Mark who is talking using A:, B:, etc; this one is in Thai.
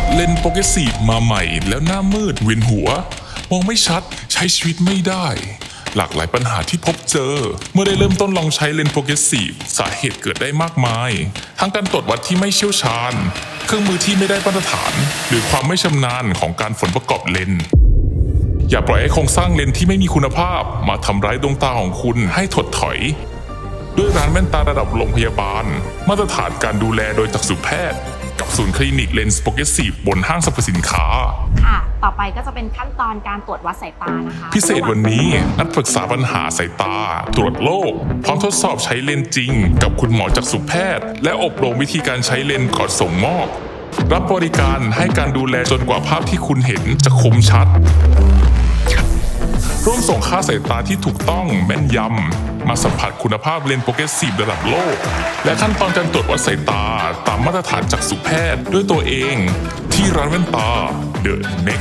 A: จัดเลนส์โปรเกรสซีฟมาใหม่ แล้วหน้ามืดเวียนหัว มองไม่ชัดใช้ชีวิตไม่ได้ หลากหลายปัญหาที่พบเจอ เมื่อได้เริ่มต้นลองใช้เลนส์โปรเกรสซีฟสาเหตุเกิดได้มากมาย ทั้งการตรวจวัดที่ไม่เชี่ยวชาญ เครื่องมือที่ไม่ได้มาตรฐาน หรือความไม่ชำนาญของการฝนประกอบเลนส์อย่าปล่อยให้โครงสร้างเลนที่ไม่มีคุณภาพ มาทำร้ายดวงตาของคุณให้ถดถอย ด้วยร้านแว่นตาระดับโรงพยาบาล มาตรฐานการดูแลโดยจักษุแพทย์ กับศูนย์คลินิกเลนส์โปรเกรสซีฟบนห้างสรรพสินค้า
B: ค่ะ ต่อไปก็จะเป็นขั้นตอนการตรวจวัดสายตานะคะ
A: พิเศษวันนี้นัดปรึกษาปัญหาสายตา ตรวจโรคพร้อมทดสอบใช้เลนส์จริง กับคุณหมอจักษุแพทย์ และอบรมวิธีการใช้เลนส์ก่อนส่งมอบ รับบริการให้การดูแลจนกว่าภาพที่คุณเห็นจะคมชัด ร่วมส่งค่าสายตาที่ถูกต้องแม่นยำ มาสัมผัสคุณภาพเลนส์โปรเกรสซีฟระดับโลก และขั้นตอนการตรวจวัดสายตาตามมาตรฐานจากสุแพทย์ด้วยตัวเอง ที่ร้านแว่นตาเดอะเน็ก